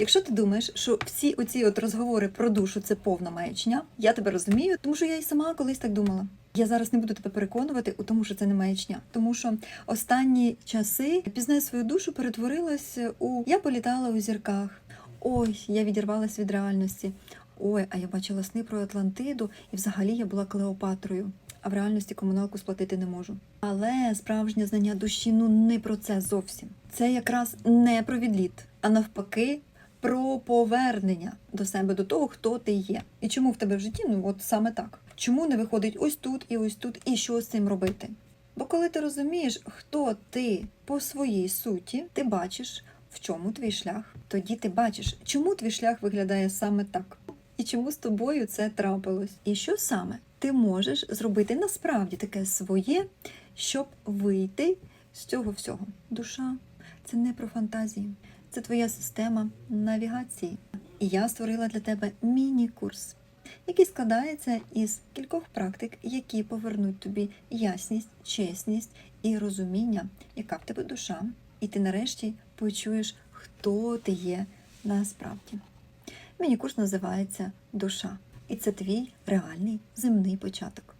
Якщо ти думаєш, що всі оці от розговори про душу це повна маячня, я тебе розумію, тому що я і сама колись так думала. Я зараз не буду тебе переконувати у тому, що це не маячня, тому що останні часи пізнай свою душу перетворилась у я політала у зірках. Ой, я відірвалась від реальності. Ой, а я бачила сни про Атлантиду, і взагалі я була Клеопатрою. А в реальності комуналку сплатити не можу. Але справжнє знання душі ну не про це зовсім. Це якраз не про відліт, а навпаки, про повернення до себе, до того, хто ти є. І чому в тебе в житті, ну от саме так. Чому не виходить ось тут і ось тут, і що з цим робити? Бо коли ти розумієш, хто ти по своїй суті, ти бачиш, в чому твій шлях. Тоді ти бачиш, чому твій шлях виглядає саме так, і чому з тобою це трапилось. І що саме ти можеш зробити насправді таке своє, щоб вийти з цього всього. Душа це не про фантазії, це твоя система навігації. І я створила для тебе міні-курс, який складається із кількох практик, які повернуть тобі ясність, чесність і розуміння, яка в тебе душа. І ти нарешті почуєш, хто ти є насправді. Міні-курс називається Душа, і це твій реальний земний початок.